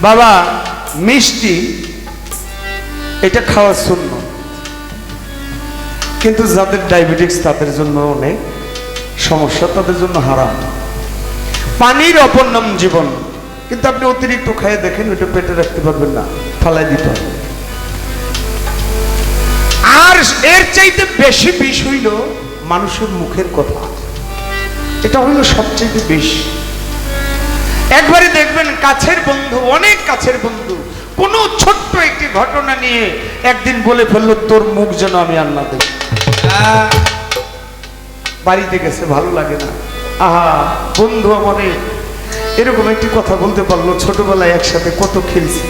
বাবা, মিষ্টি, এটা খাওয়া শূন্য। কিন্তু যাদের ডায়াবেটিক্স তাদের জন্য অনেক সমস্যা তাদের জন্য হারাম। পানির অপর নাম জীবন। কিন্তু আপনি অতিরিক্ত খাইয়ে দেখেন, ওটা পেটে রাখতে পারবেন না, ফালাই দিতে হবে। আর এর চাইতে বেশি বিষ হইল মানুষের মুখের কথা। এটা হইল সবচেয়ে বিষ। একবারে দেখবেন কাছের বন্ধু, অনেক কাছের বন্ধু। কোন ছোট্ট একটি ঘটনা নিয়ে একদিন বলে ফেলল, তোর মুখ যেন আমি না দেখি। বাড়িতে গেছে, ভালো লাগে না। আহা, বন্ধু আমারে এরকম একটি কথা বলতে পারল, ছোটবেলায় একসাথে কত খেলছি।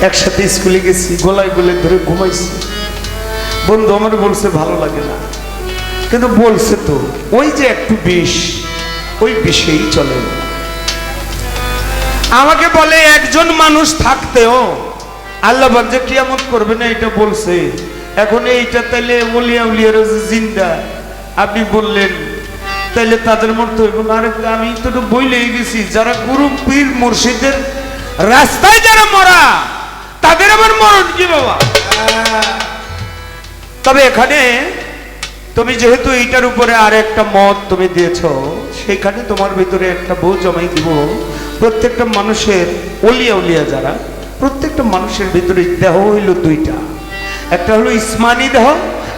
একসাথে স্কুলে গেছি, গলায় গলে ধরে ঘুমাইছি। বন্ধু আমার বলছে, ভালো লাগে না। কিন্তু বলছে তো, ওই যে একটু বিষ, ওই বিষেই চলে। না আমাকে বলে একজন মানুষ থাকতেও আল্লাহ যে কিয়ামত করবে না এটা বলছে। এখন এইটা তাইলে উলিয়া উলিয়ার যে জিন্দা, আপনি বললেন, তাইলে তাদের মতো হইব না। আরে আমি তো বইলেই গেছি, যারা গুরু পীর মুর্শিদের রাস্তায় যারা মরা, তাদের আবার মরণ কি বাবা? তবে এখানে তুমি যেহেতু এইটার উপরে আর একটা মত তুমি দিয়েছ সেখানে তোমার ভিতরে একটা বউ জমাই দিব। প্রত্যেকটা মানুষের অলিয়া উলিয়া যারা, প্রত্যেকটা মানুষের ভিতরে দেহ হইল দুইটা। একটা হলো ইসমানি দেহ,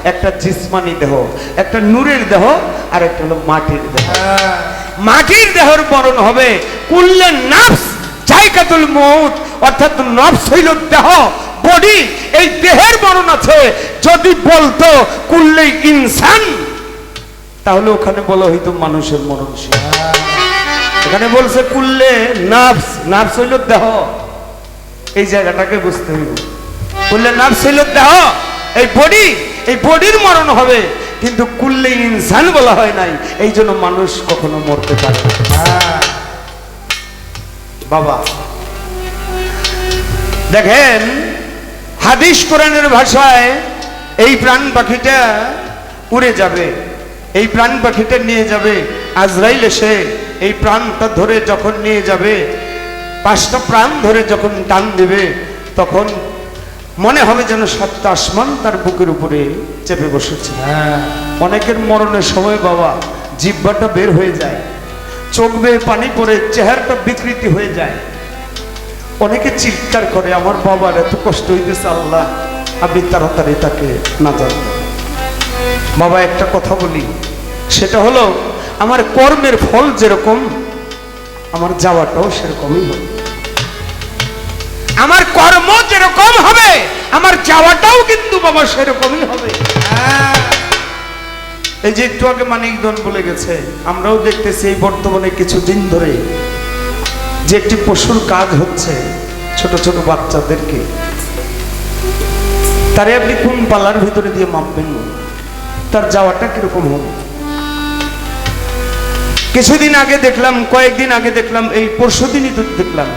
একটা জিসমানি দেহ। একটা নূরের দেহ, আর একটা হলো মাটির দেহ। মাটির দেহর বরণ হবে কুল্লে নাফস, জায়গাতুল মৌত অর্থাৎ নফস হইল দেহ, বডি। এই দেহের মরণ আছে। যদি বলতো কুল্লে ইনসান, তাহলে ওখানে বলা হইতো মানুষের মরণশীল। এখানে বলছে, কুল্লে নাফস নাফস হইল দেহ। এই জায়গাটাকে বুঝতে হইব। কুল্লে নাফস হইল দেহ, এই বডি এই বডির মরণ হবে। কিন্তু কুল্লে ইনসান বলা হয় নাই, এই জন্য মানুষ কখনো মরতে পারে। বাবা, দেখেন, হাদিস কোরআনের ভাষায় এই প্রাণ পাখিটা উড়ে যাবে, এই প্রাণ পাখিটা নিয়ে যাবে আজরাইল এসে এই প্রাণটা ধরে যখন নিয়ে যাবে পাঁচটা প্রাণ ধরে যখন টান দেবে তখন মনে হবে যেন সাতটা আসমান তার বুকের উপরে চেপে বসেছে। অনেকের মরণের সময় বাবা জিব্বাটা বের হয়ে যায় চোখ বেয়ে পানি পড়ে চেহারাটা বিকৃতি হয়ে যায়। অনেকে চিৎকার করে আমার বাবার এত কষ্ট হইতেছে আল্লাহ আপনি তাড়াতাড়ি তাকে না জানবেন বাবা একটা কথা বলি সেটা হলো আমার কর্মের ফল যেরকম, আমার যাওয়াটাও সেরকমই হবে। আমার কর্ম যেরকম হবে, আমার যাওয়াটাও কিন্তু বাবা সেরকমই হবে। এই যে একটু আগে মানিকজন বলে গেছে, আমরাও দেখতেছি এই বর্তমানে কিছুদিন ধরে যে একটি পশুর কাজ হচ্ছে ছোট ছোট বাচ্চাদেরকে। তারে আপনি কোন পাল্লার ভিতরে দিয়ে মাপবেন? তার যাওয়াটা কীরকম হবে? কিছুদিন আগে দেখলাম, কয়েকদিন আগে দেখলাম, এই পরশু দিনই তো দেখলাম।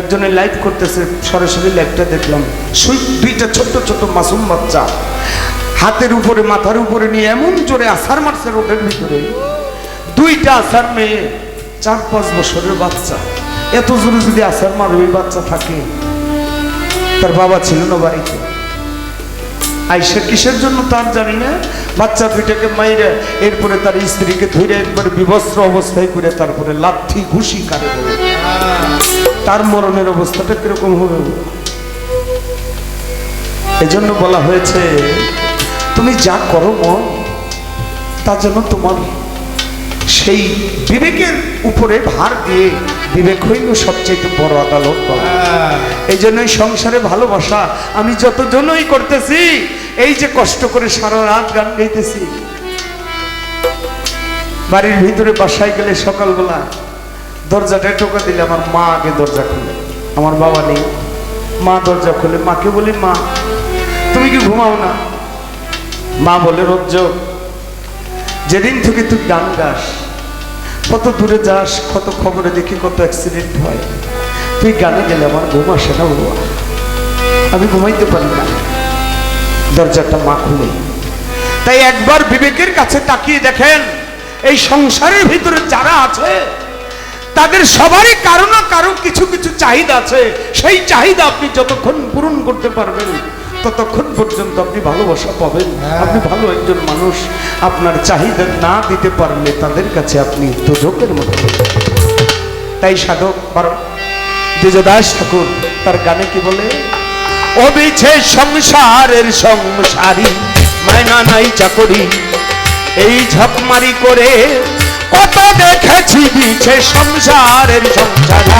একজনের লাইভ করতেছে, সরাসরি লাইভটা দেখলাম। সুই, দুইটা ছোট্ট ছোট্ট মাসুম বাচ্চা। হাতের উপরে, মাথার উপরে নিয়ে এমন জোরে আসার মারছে রোডের ভিতরে। দুইটা আসার মেয়ে, চার, পাঁচ বছরের বাচ্চা। এত জোরে যদি আসার মার, ওই বাচ্চা থাকে। তার বাবা ছিল না বাড়িতে আইসা কিসের জন্য তার জানি না? বাচ্চা দুইটাকে মাইরে এরপরে তার স্ত্রীকে ধরে একবার বিভস্ত্র অবস্থায় করে তারপরে লাথি ঘুষি কারে তার মরণের অবস্থাটা কীরকম হবে? এজন্য বলা হয়েছে, তুমি যা করো মন, তা জন্য তোমার সেই বিবেকের উপরে ভার দিয়ে বিবেক হইল সবচেয়ে বড় আদালত বাবা। এই জন্যই সংসারে ভালোবাসা আমি যতজনই করতেছি এই যে কষ্ট করে সারা রাত গান গাইতেছি। বাড়ির ভিতরে বাসায় গেলে সকালবেলা দরজাটা টোকা দিলে আমার মা আগে দরজা খুলে। আমার বাবা নেই। মা দরজা খুলে। মাকে বলি মা তুমি কি ঘুমাও না? মা বলে রজ্জক যেদিন থেকে তুই গান গাস, কত দূরে যাস, কত খবরে দেখি কত অ্যাক্সিডেন্ট হয়। তুই গানে গেলে আমার ঘুম আসে না বাবা। আমি ঘুমাইতে পারি না। দরজাটা মা খুলে। তাই একবার বিবেকের কাছে তাকিয়ে দেখেন, এই সংসারের ভিতরে যারা আছে, তাদের সবারই কারও না কারও কিছু কিছু চাহিদা আছে। সেই চাহিদা আপনি যতক্ষণ পূরণ করতে পারবেন ততক্ষণ পর্যন্ত আপনি ভালোবাসা পাবেন। আপনি ভালো একজন মানুষ। আপনার চাহিদা না দিতে পারলে তাদের কাছে আপনি দুজকের মতো তাই সাধক বারো দ্বিজদাস ঠাকুর তার গানে কি বলে? অবিছে সংসারের সংসারী মায়না নাই চাকরি। এই ঝকমারি করে কত দেখেছি বিছে সংসারের সংসারী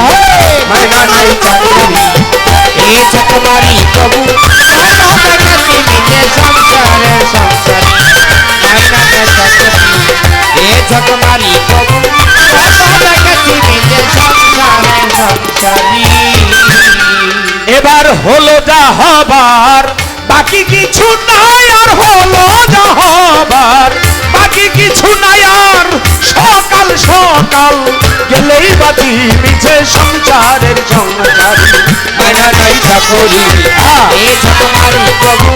মায়না নাই চাকরি। এই চকমারি প্রভু চকমারি প্রভু এবার হলো যা হবার, বাকি কিছু নাই আর হলো যা হবার। বাকি কিছু নাই আর সকাল সকাল, গেলেই বাজি মিছে সংসারের সংসার। মাইনা নাই চাকরি এ চকমারি প্রভু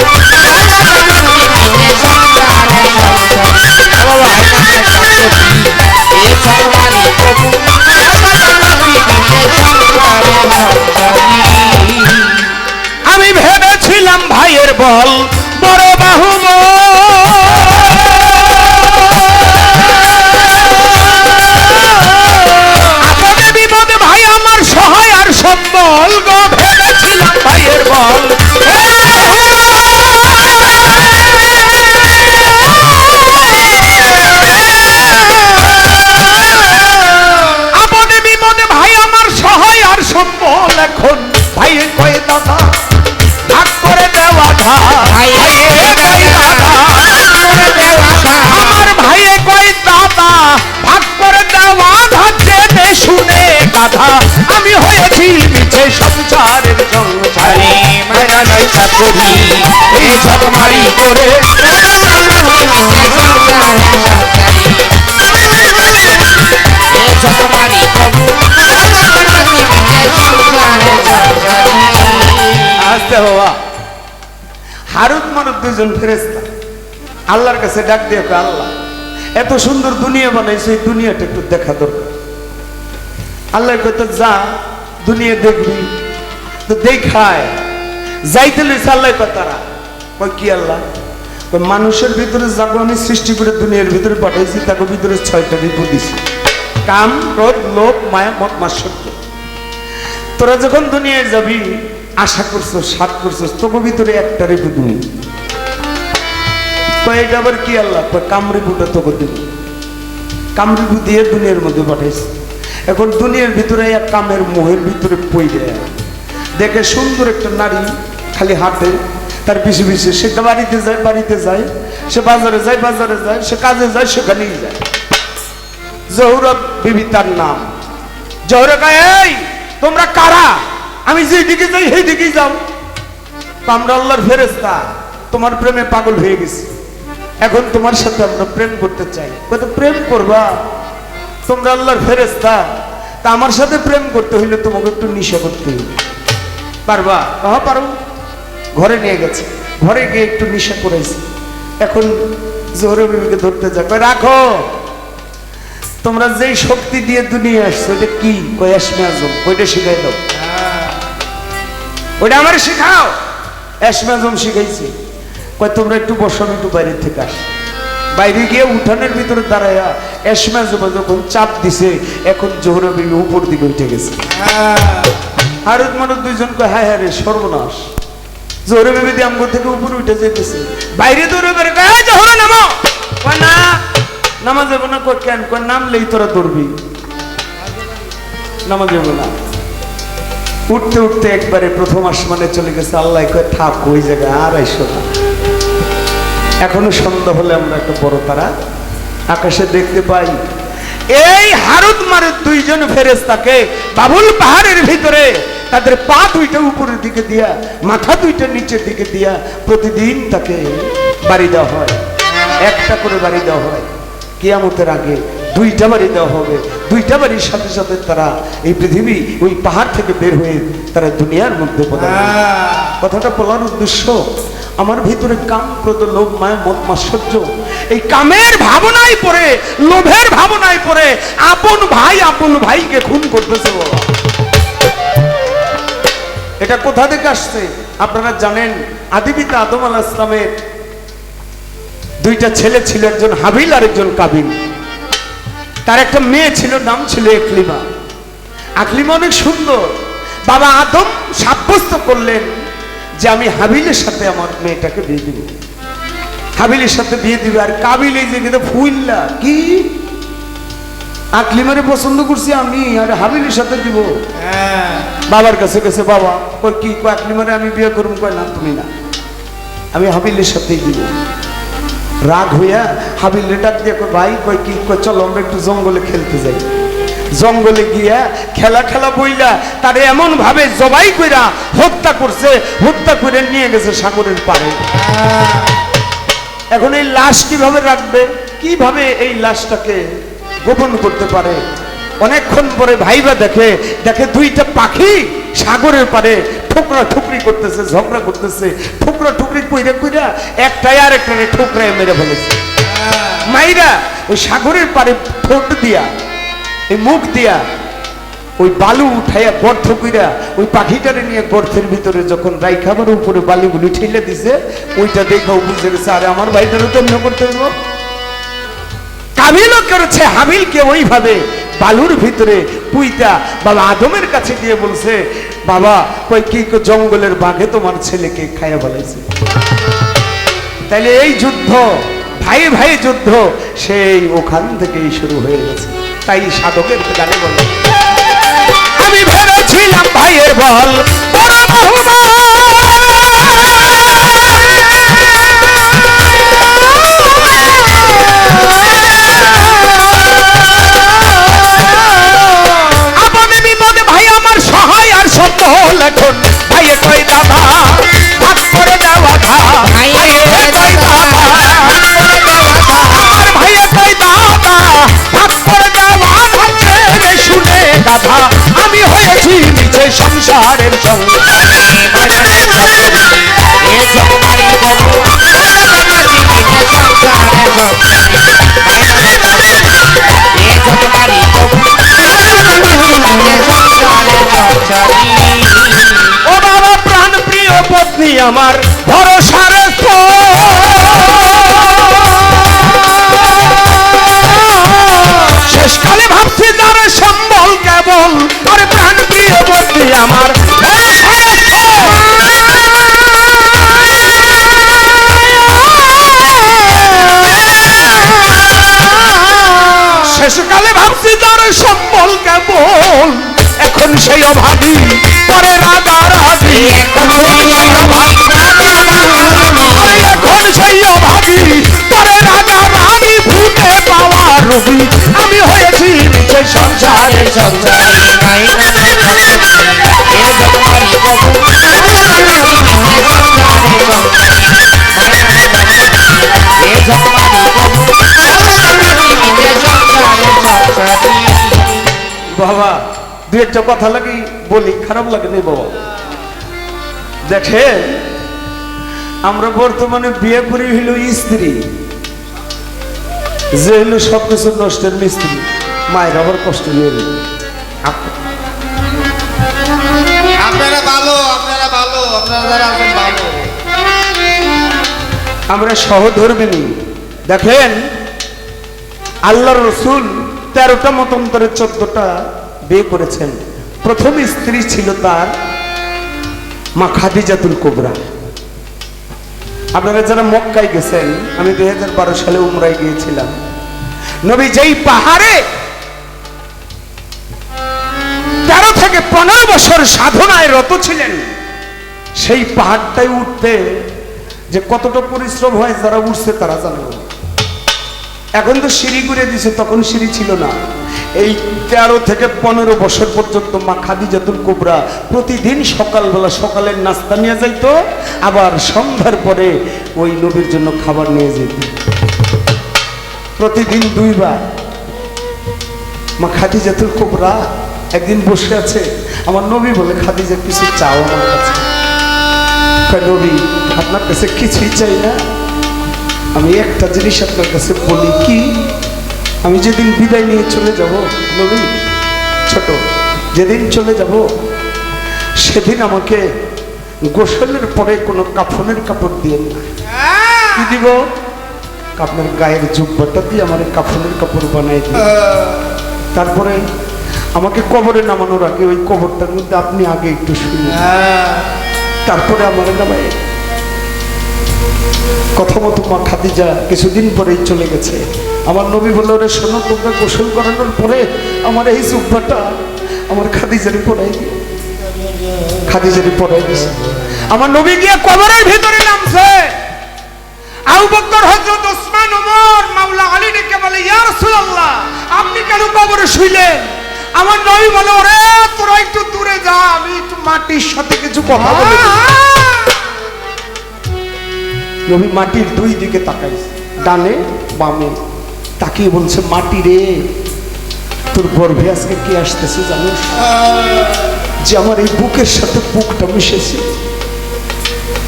আমি ভেবেছিলাম ভাইয়ের বল। বাবা। হারুত মারুত দুজন ফেরেস্তা আল্লাহর কাছে ডাক দিয়ে আল্লাহ, এত সুন্দর দুনিয়া বানাইছে দুনিয়াটা একটু দেখা দরকার। আল্লাহ কত যা, দুনিয়া দেখবি, তো দেখায়। যাইতে লইছে আল্লাহ কয়, তারা কয়, কি আল্লাহ? মানুষের ভিতরে যাকে আমি সৃষ্টি করে দুনিয়ার ভিতরে পাঠাইছি, তাকে ভিতরে ছয়টা ঋতু দিছি। কাম, ক্রোধ, লোভ, মায়া মত মাৎসর্য তোরা যখন দুনিয়ায় যাবি, আশা করছ সাত করছ তোকে ভিতরে একটা রেখে তুমি এটা আবার কি আল্লাহ? কয় কামরিপুটা তোকে দিব কামরিপু দিয়ে দুনিয়ার মধ্যে পাঠাইছে। এখন দুনিয়ার ভিতরে এক কামের মোহের ভিতরে পই দেয় দেখে সুন্দর একটা নারী খালি হাঁটে। তার পিছু পিছু, সে বাড়িতে যায় বাড়িতে যায়, সে বাজারে যায় বাজারে যায়, সে কাজে যায়, সেখানেই যায়। জহুরা বিবি তার নাম। জহুরা কয়, এই, তোমরা কারা? আমি যে দিকে যাই সেই দিকেই যাও আমরা আল্লাহর ফেরেস্তা তোমার প্রেমে পাগল হয়ে গেছি। এখন তোমার সাথে আমরা প্রেম করতে চাই। কত প্রেম করবা? তোমরা আল্লাহর ফেরেস্তা তা আমার সাথে প্রেম করতে হইলে তোমাকে একটু নিশা করতে হইবে। পারবা? কহ পারো। ঘরে নিয়ে গেছে। ঘরে গিয়ে একটু নিশা করেছে। এখন জোহরে বিবিকে ধরতে যা কয় রাখো। তোমরা যেই শক্তি দিয়ে দুনিয়া আসছো ওইটা কি? কয় আসমে আজম। ওইটা শিখাই দাও? ওইটা আমার শেখাও। আসমে আজম শিখাইছি। কয় তোমরা একটু বসো একটু বাইরের থেকে আস। বাইরে গিয়ে উঠানের ভিতরে দাঁড়ায়া এসমা আজম যখন চাপ দিছে এখন জোহরা বিবি উপর দিকে উঠে গেছে। হারুদ মানুষ দুইজন কয় হ্যাঁ হ্যাঁ রে সর্বনাশ। জোহরে বেবি দিয়ে আমগো থেকে উপরে উঠে যেতেছে বাইরে দৌড়ে কয় "এই জোহরা, নামো। না। নামা যাব না, কয়, কেন? কয়, নামলেই তোরা দৌড়বি। নামা যাব না। উঠতে উঠতে একবারে প্রথম আসমানে চলে গেছে। আল্লাহ কয়, থাক, ওই জায়গায় আর আইসো না। এখনও সন্ধ্যা হলে আমরা একটা বড় তারা আকাশে দেখতে পাই। এই হারুদ মারুদ দুইজন ফেরেস্তাকে বাবুল পাহাড়ের ভিতরে তাদের পা দুইটা উপরের দিকে দিয়া মাথা দুইটা নিচের দিকে দিয়া প্রতিদিন তাকে বাড়ি দেওয়া হয়। একটা করে বাড়ি দেওয়া হয়। কিয়ামতের আগে দুইটা বাড়ি দেওয়া হবে। দুইটা বাড়ির সাথে সাথে তারা এই পৃথিবী ওই পাহাড় থেকে বের হয়ে তারা দুনিয়ার মধ্যে কথাটা বলার উদ্দেশ্য আমার ভিতরে কাম ক্রোধ লোভ মায়া মত মাশ্চর্য এই কামের ভাবনায় পড়ে লোভের ভাবনায় পড়ে আপন ভাই আপন ভাইকে খুন করতেছে বাবা। এটা কোথা থেকে আসছে? আপনারা জানেন আদিপিতা আদম আলাহ ইসলামের দুইটা ছেলে ছিল, একজন হাবিল আর একজন কাবিল। তার একটা মেয়ে ছিল, নাম ছিল একলিমা। আকলিমা অনেক সুন্দর। বাবা আদম সাব্যস্ত করলেন যে আমি হাবিলের সাথে আমার মেয়েটাকে বিয়ে দিব। হাবিলের সাথে বিয়ে দিবে, আর কাবিল এই যে ফুইল্লা, কি? আকলিমারে পছন্দ করছি আমি, আর হাবিলের সাথে দিব। বাবার কাছে গেছে, বাবা, কই কি আকলিমারে আমি বিয়ে করুম? কয়, না, তুমি না। আমি হাবিলের সাথেই দিব। রাগ হইয়া হাবিল ডাক দিয়ে কয়, ভাই কয় কি কয় চলো, আমরা একটু জঙ্গলে খেলতে যাই। জঙ্গলে গিয়া খেলা খেলা বইলা তারে এমন ভাবে জবাই কইরা হত্যা করছে, হত্যা করে নিয়ে গেছে সাগরের পাড়ে। এখন এই লাশ কীভাবে রাখবে? কীভাবে এই লাশটাকে গোপন করতে পারে। অনেকক্ষণ পরে ভাইবা দেখে দেখে দুইটা পাখি সাগরের পারে ঠোকরা ঠুকরি করতেছে, ঝগড়া করতেছে। ঠোকরা ঠুকরি কইরা কইরা একটাই আর একটা ঠোকরায় মেরে ফেলেছে। মাইরা ওই সাগরের পারে ঠোঁট দিয়া, এই মুখ দিয়া ওই বালু উঠাইয়া গর্ত কইরা ওই পাখিটারে নিয়ে গর্তের ভিতরে যখন রাই খাবার উপরে বালিগুলি ঠেলে দিছে, ওইটা দেখে ও বুঝে গেছে, আরে আমার ভাইটারও তো করতে হইব। কাবিলও করেছে হাবিলকে ওইভাবে বালুর ভিতরে পুইতা বাবা আদমের কাছে গিয়ে বলছে, বাবা, কই কি জঙ্গলের বাঘে তোমার ছেলেকে খাইয়া ফেলাইছে? তাইলে এই যুদ্ধ, ভাই ভাই যুদ্ধ, সেই ওখান থেকেই শুরু হয়ে গেছে। তাই সাধকের গানে বলে, আমি ভেবেছিলাম ভাইয়ের বল, বড় এখন ভাইয়ে কই দাদা ভাগ করে দেওয়া ধা ভাইয়ে কই দাদা আর ভাইয়ে কই দাদা ভাগ করে দেওয়া শুনে দাদা আমি হয়েছি নিচে সংসারের সঙ্গে। আমার ভরসার শেষকালে ভাবছি তার সম্বল কেবল আরে প্রাণ প্রিয় পত্নী আমার। শেষকালে ভাবছি তার সম্বল কেবল এখন সেই অভাবী। পরে রাগা হাবি এখন সেই অভাবী। পরে রাধা রানী ভূতে পাওয়া রবি আমি হয়েছি নিচে সংসারে সংসারে দু একটা কথা লাগি বলি খারাপ লাগে নি বাবা? দেখেন আমরা বর্তমানে বিয়ে করি হইল স্ত্রী। যে হইল সবকিছু নষ্টের মিস্ত্রি মায়ের আবার কষ্ট নিয়ে নেবে আপনারা ভালো আপনারা ভালো আপনারা যারা আছেন ভালো। আমরা সহধর্মিনী দেখেন আল্লাহ রসুল তেরোটা মতন্তরে চোদ্দটা বিয়ে করেছেন। প্রথম স্ত্রী ছিল তার মা খাদিজাতুল কোবরা। আপনারা যারা মক্কায় গেছেন, আমি দুই হাজার বারো সালে উমরায় গিয়েছিলাম। নবী যেই পাহাড়ে তেরো থেকে পনেরো বছর সাধনায় রত ছিলেন, সেই পাহাড়টাই উঠতে যে কতটা পরিশ্রম হয় যারা উঠছে তারা জানে। এখন তো সিঁড়ি ঘুরে দিছে, তখন সিঁড়ি ছিল না। এই তেরো থেকে পনেরো বছর পর্যন্ত মা খাদি খাদিজাতুল কোবরা প্রতিদিন সকালবেলা সকালের নাস্তা নিয়ে যাইতো, আবার সন্ধ্যার পরে ওই নবীর জন্য খাবার নিয়ে যেত। প্রতিদিন দুইবার। মা খাদি খাদিজাতুল কোবরা একদিন বসে আছে, আমার নবী বলে, খাদিজা, কিছু চাও আমার কাছে? নবী, আপনার কাছে কিছুই চাই না। আমি একটা জিনিস আপনার কাছে বলি কি? আমি যেদিন বিদায় নিয়ে চলে যাব নবী ছোট যেদিন চলে যাব সেদিন আমাকে গোসলের পরে কোনো কাফনের কাপড় দিয়ে না। কি দিব? আপনার গায়ের জুব্বাটা দিয়ে আমার কাফনের কাপড় বানাই দিন। তারপরে আমাকে কবরে নামানোর আগে ওই কবরটার মধ্যে আপনি আগে একটু শুনুন। তারপরে আমার নামে কথা মতো মা খাদিজা কিছুদিন পরেই চলে গেছে। আমার নবী বলল রে শোনো, তোমরা গোসল করানোর পরে আমার এই জুব্বাটা আমার খাদিজারি পরাই দিও। খাদিজারি পরাই দিছে। আমার নবী গিয়ে কবরের ভিতরে নামছে। আবু বকর হযরত ওসমান ওমর মাওলা আলী ডেকে বলে, ইয়া রাসূলুল্লাহ, আপনি কেন কবরে শুইলেন? আমার নবী বলে, ওরে, তোরা একটু দূরে যা, আমি একটু মাটির সাথে কিছু কথা বলে। নবী মাটির দুই দিকে তাকাইছে ডানে বামে তাকিয়ে বলছে মাটি রে তোর গর্ভে আজকে কি আসতেছে জানিস? যে আমার এই বুকের সাথে বুকটা মিশেছে।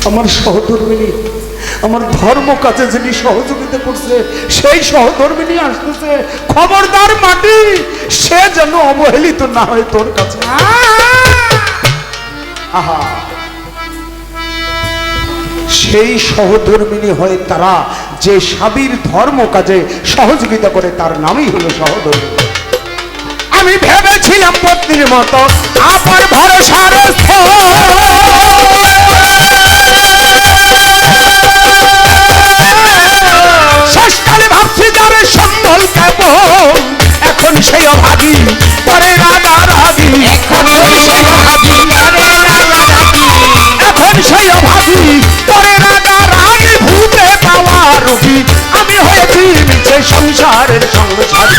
আমার সহধর্মিনী আমার ধর্ম কাজে যিনি সহযোগিতা করছে সেই সহধর্মিনী আসতেছে। খবরদার মাটি সে যেন অবহেলিত না হয় তোর কাছে। আহা! সেই সহধর্মিনী হয় তারা, যে স্বামীর ধর্ম কাজে সহযোগিতা করে, তার নামই হলো সহধর্মী আমি ভেবেছিলাম পত্নীর মতো, আমার ভরসার শেষকালে ভাবছি যাবে সম্বল কেমন এখন সেই অভাবী পরে রাগা রাগি এখন সেই অভাবী রাগারাগি। এখন সেই অভাবী পরে ভূতে পাওয়া রুগী। আমি হয়েছি নিচে সংসারের সংসারী।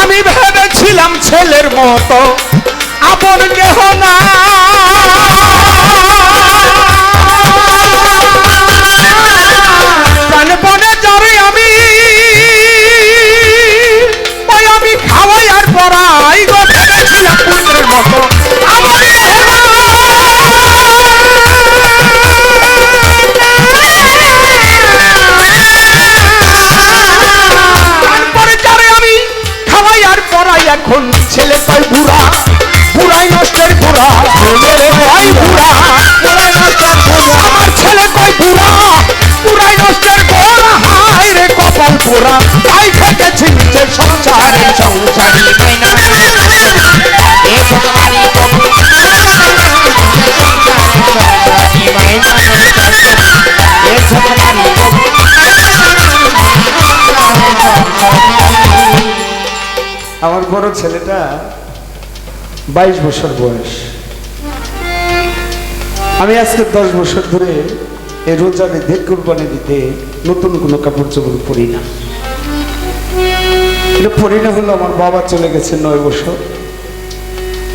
আমি ভেবেছিলাম ছেলের মতো আপন কেহ না ছেলে তাই বুড়া, বুড়াই নষ্টের বুড়া কয় বুড়া, বুড়াই নষ্টের বুড়া। আমার ছেলে কই বুড়া, বুড়াই নষ্টের বুড়া? হায় রে কপাল বুড়া তাই থেকেছি যে সংসারে সংসারী বড় ছেলেটা বাইশ বছর বয়স। আমি আজকে দশ বছর ধরে এই রোজার ঈদের কুরবানি দিতে নতুন কোনো কাপড় চোপড় পরি না। এটা পরি না হলো আমার বাবা চলে গেছে নয় বছর।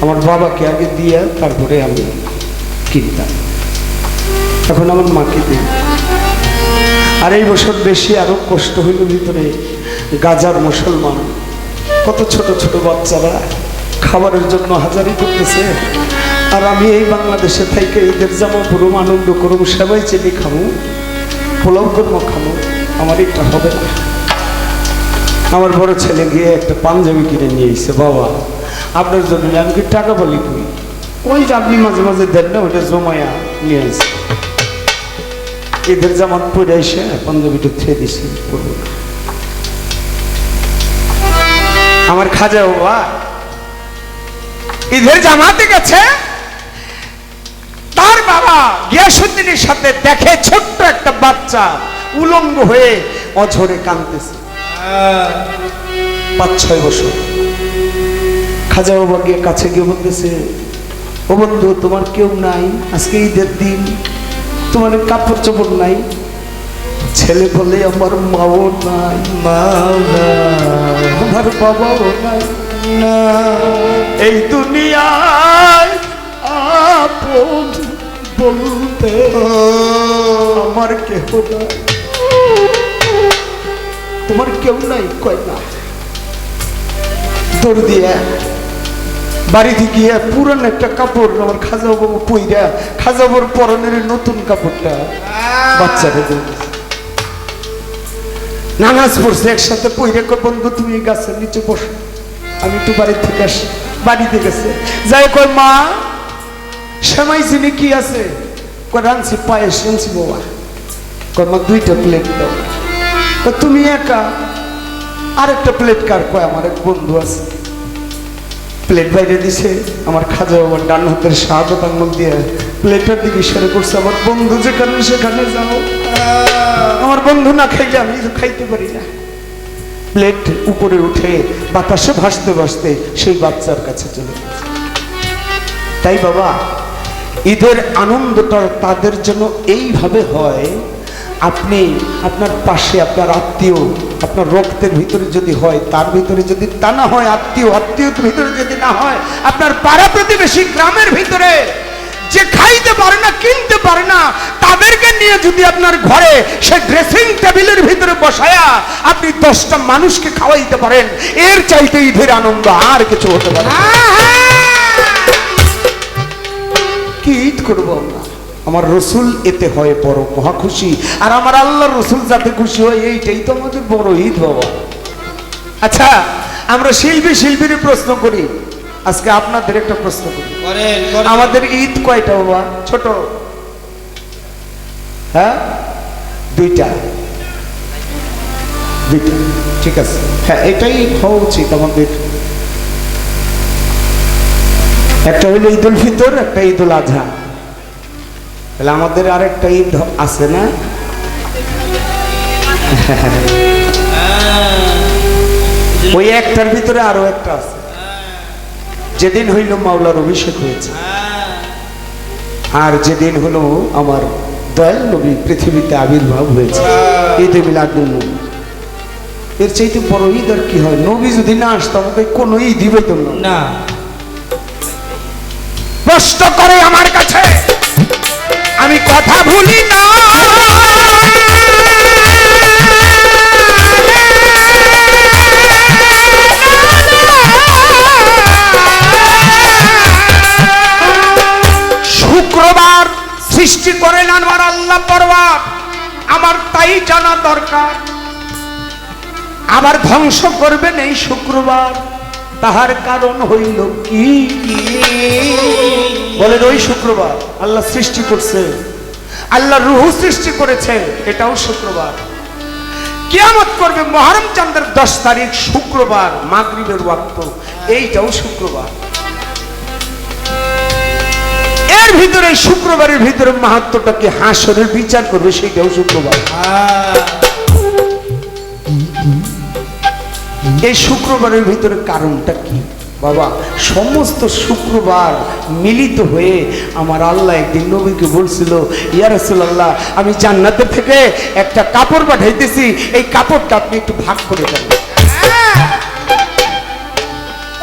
আমার বাবাকে আগে দিয়ে তারপরে আমি কিনতাম। এখন আমার মাকে দিই। আর এই বছর বেশি আরও কষ্ট হইল ভিতরে গাজার মুসলমান। কত ছোট ছোট বাচ্চারা খাবারের জন্য হাজারি করতেছে। আর আমি এই বাংলাদেশে থেকে ঈদের জামা পুরো আনন্দ করুম, সবাই চিনি খামু, পোলাও কর্ম খামু, আমার এটা হবে না। আমার বড় ছেলে গিয়ে একটা পাঞ্জাবি কিনে নিয়ে এসেছে, বাবা, আপনার জন্য আমি কি টাকা বলি কই? ওই যে আপনি মাঝে মাঝে দেন না ওটা জমায়া নিয়ে আসে ঈদের জামা পরে এসে পাঞ্জাবিটা থুয়ে দিছি, পরবো না। আমার খাজা বাবা ঈদের জামাতে গেছে। তার বাবা গিয়াসুদ্দিনের সাথে দেখে ছোট্ট একটা বাচ্চা উলঙ্গ হয়ে অঝরে কাঁদতেছে। পাঁচ, ছয় বছর। খাজা বাবা গিয়ে কাছে গিয়ে বলতেছে, ও বন্ধু, তোমার কেউ নাই, আজকে ঈদের দিন। তোমার কাপড় চোপড় নাই। ছেলে বলে, আমার মাও নাই মা বাবাও নাই না। এই দুনিয়ায় আপন বলতে আমার কেহ নাই। তোমার কেউ নাই, কয় না। দৌড় দিয়ে বাড়িতে গিয়ে পুরান একটা কাপড় আমার খাজা বাবু পইরা খাজা বাবুর পরনের নতুন কাপড়টা দিছে। নামাজ পড়ছে, একসাথে পইরে বন্ধু, তুমি গাছের নিচে বসো। আমি একটু বাড়ির থেকে আসি, বাড়িতে গেছে। যাই কর মা সেমাই চিনি কি আছে? রানছি পায়েস রানছি বাবা কয়, মা, দুইটা প্লেট দাও। তুমি একা? আরেকটা প্লেট কার? কয়, আমার এক বন্ধু আছে। প্লেট বাইরে দিছে, আমার খাজা বাবার ডান হাতের শাহাদত আঙ্গুল দিয়ে প্লেটের দিকে ইশারা করছে, আমার বন্ধু যেখানে, সেখানে যাও। আমার বন্ধু না খাইলে আমি খাইতে পারি না। প্লেট উপরে উঠে বাতাসে ভাসতে ভাসতে সেই বাচ্চার কাছে চলে তাই বাবা, ঈদের আনন্দটা তাদের জন্য এইভাবে হয়, আপনি আপনার পাশে আপনার আত্মীয় আপনার রক্তের ভিতরে যদি হয় তার ভিতরে যদি তা না হয় আত্মীয় আত্মীয়র ভিতরে যদি না হয় আপনার পাড়া প্রতিবেশী গ্রামের ভিতরে যে খাইতে পারে না কিনতে পারে না তাদেরকে নিয়ে যদি আপনার ঘরে সে ড্রেসিং টেবিলের ভিতরে বসায়া আপনি দশটা মানুষকে খাওয়াইতে পারেন এর চাইতে ঈদের আনন্দ আর কিছু হতে পারে কি ঈদ করব আমরা? আমার রসুল এতে হয় বড় মহা খুশি আর আমার আল্লাহ রসুল যাতে খুশি হয় এইটাই তো আমাদের বড় ঈদ বাবা। আচ্ছা আমরা শিল্পী শিল্পীর প্রশ্ন করি। আজকে আপনাদের একটা প্রশ্ন করি। আমাদের ঈদ কয়টা বাবা? ছোট? হ্যাঁ? দুইটা। দুইটা। ঠিক আছে। হ্যাঁ এটাই হওয়া উচিত আমাদের। একটা হইল ঈদ উল ফিতর একটা ঈদ উল আজহা তাহলে আমাদের আরেকটা ঈদ আছে না? ওই একটার ভিতরে আরও একটা আছে। যেদিন হইল মাওলার অভিষেক হয়েছে। আর যেদিন হলো আমার দয়াল নবী পৃথিবীতে আবির্ভাব হয়েছে। ঈদে মিলাদুল নবী এর চাইতে বড় ঈদ আর কি হয়? নবী যদি না আসতো আমাকে কোনো ঈদই পেতাম না। না। প্রশ্ন করে আমার কাছে। শুক্রবার সৃষ্টি করেন আমার আল্লাহ পরবার আমার তাই জানা দরকার। আবার ধ্বংস করবেন এই শুক্রবার। তাহার কারণ হইল কি? বলেন ওই শুক্রবার আল্লাহ সৃষ্টি করছে। আল্লাহ রুহু সৃষ্টি করেছে এটাও শুক্রবার। কিয়ামত করবে মহরম চন্দ্রের দশ তারিখ, শুক্রবার, মাগরিবের ওয়াক্ত। এইটাও শুক্রবার। এর ভিতরে, শুক্রবারের ভিতরে মাহাত্মটাকে হাসরের বিচার করবে, সেইটাও শুক্রবার। এই শুক্রবারের ভিতরে কারণটা কি? বাবা, সমস্ত শুক্রবার মিলিত হয়ে আমার আল্লাহ একদিন নবীকে বলছিল, ইয়া রাসূলুল্লাহ, আমি জান্নাতের থেকে একটা কাপড় পাঠাইতেছি, এই কাপড়টা আপনি একটু ভাগ করে দেন।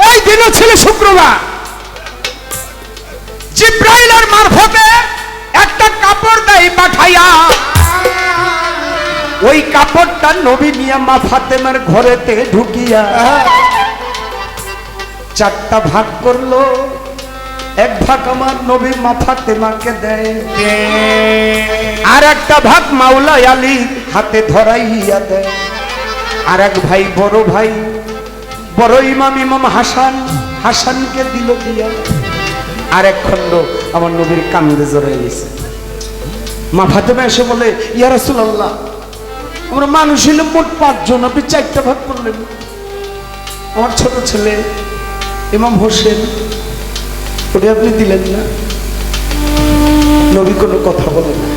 ওই দিনও ছিল শুক্রবার। জিব্রাইলের মারফতে একটা কাপড় দেয় পাঠাইয়া। ওই কাপড়টা নবী নিয়ে মা ফাতেমার ঘরেতে ঢুকিয়া। চারটা ভাগ করল, এক ভাগ আমার নবী মা ফাতেমাকে দেয়। আর একটা ভাগ মাওলা আলী হাতে ধরাইয়া দেয়। আর এক ভাই, বড় ভাই, বড় ইমাম ইমাম হাসান, হাসানকে দিল দিয়া। আর এক খণ্ড আমার নবীর কান্দে জড়াই গেছে। মা ফাতেমা এসে বলে, ইয়া রাসূলুল্লাহ, আমরা মানুষ হইলে মোট পাঁচজন, আপনি চারটা ভাগ করলেন। আমার ছোট ছেলে ইমাম হোসেন ওটা আপনি দিলেন না। নবী কোনো কথা বলে না।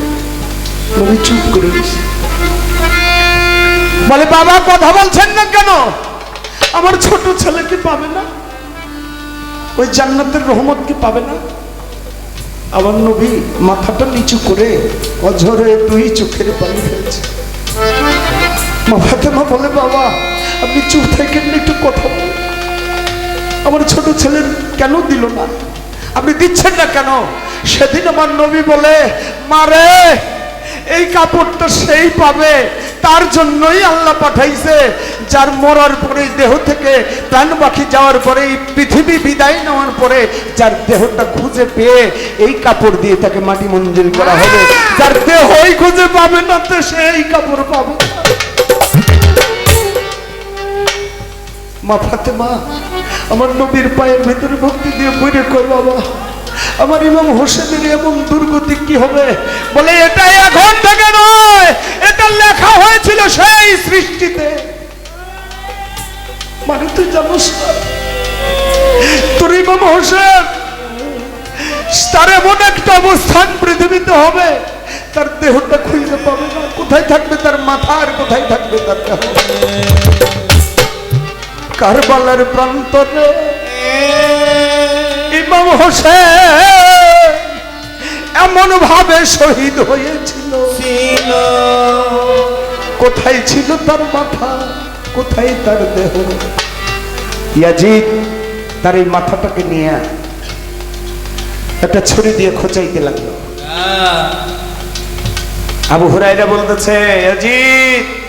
নবী চুপ করে বলে, বাবা, কথা বলছেন না কেন? আমার ছোট ছেলে কি পাবে না? ওই জান্নাতের রহমত কি পাবে না? আমার নবী মাথাটা নিচু করে অঝরে দুই চোখের পানি ফেলছে। মা ফাতেমা বলে, বাবা, আপনি চুপ থাকেন একটু কথা বলুন। আমার ছোট ছেলের কেন দিল না? আপনি দিচ্ছেন না কেন? সেদিন আমার নবী বলে মারে এই কাপড়টা সেই পাবে। তার জন্যই আল্লাহ পাঠাইছে। যার মরার পরে, দেহ থেকে প্রাণ পাখি যাওয়ার পরে পৃথিবী বিদায় নেওয়ার পরে, যার দেহটা খুঁজে পেয়ে এই কাপড় দিয়ে তাকে মাটি মঞ্জিল করা হবে। যার দেহই খুঁজে পাবে না, তো সে এই কাপড় পাবে। মা ফাতেমা আমার নবীর পায়ের ভেতরে ভক্তি দিয়ে বইরে কর বাবা। আমার ইমাম হোসেনের এমন দুর্গতি কি হবে? বলে এটা এখন থেকে নয়। এটা লেখা হয়েছিল সেই সৃষ্টিতে। মানে তুই জানোস তোর ইমাম হোসেন, তার এমন একটা অবস্থান পৃথিবীতে হবে, তার দেহটা খুঁজে পাবে না। কোথায় থাকবে তার মাথা আর কোথায় থাকবে তার দেহ? কারবালার প্রান্তরে। ইমাম হোসেন এমন ভাবে শহীদ হয়েছিল। ছিল। কোথায় ছিল তার মাথা? কোথায় তার দেহ? ইয়াজিদ তার এই মাথাটাকে নিয়ে একটা ছুরি দিয়ে খোঁচাইতে লাগল। আবু হুরাইরা বলতেছে ইয়াজিদ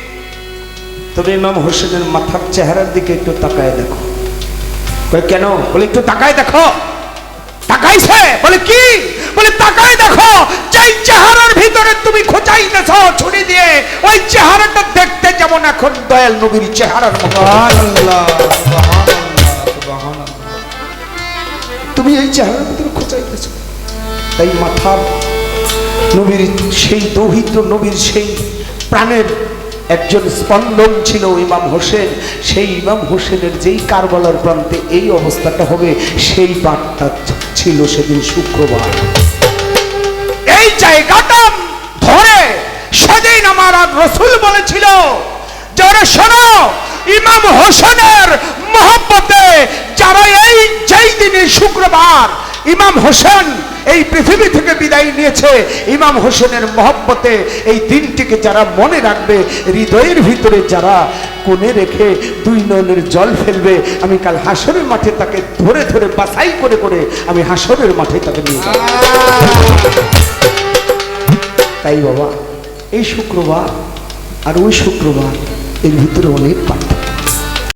তুমি ইমাম হোসেনের মাথার চেহারার দিকে একটু তাকায় দেখো। কেন? বলে একটু তাকায় দেখো। তাকাইছে? বলে কি? বলে তাকায় দেখো যেই চেহারার ভিতরে তুমি খোঁচাইতেছ ছুরি দিয়ে ওই চেহারাটা দেখতে যেমন এখন দয়াল নবীর চেহারার মতো। তুমি এই চেহারার ভিতরে খোঁচাইতেছ। তাই মাথার নবীর সেই দৌহিত নবীর সেই প্রাণের একজন স্পন্দন ছিল ইমাম হোসেন। সেই ইমাম হোসেনের যেই কারবালার প্রান্তে এই অবস্থাটা হবে, সেই বার্তা ছিল সেদিন শুক্রবার। এই জায়গাটা ধরে সেদিন আমার রসুল বলেছিল যে ওরে শোনো, ইমাম হোসেনের মহব্বতে যারা এই যেই দিনে শুক্রবার ইমাম হোসেন এই পৃথিবী থেকে বিদায় নিয়েছে। ইমাম হোসেনের মহব্বতে এই দিনটিকে যারা মনে রাখবে, হৃদয়ের ভিতরে যারা কোণে রেখে দুই নয়নের জল ফেলবে, আমি কাল হাসরের মাঠে তাকে ধরে ধরে বাছাই করে করে আমি হাসরের মাঠে তাকে নিয়ে যাব। তাই বাবা, এই শুক্রবার আর ওই শুক্রবার এর ভিতরে অনেক পার্থক্য।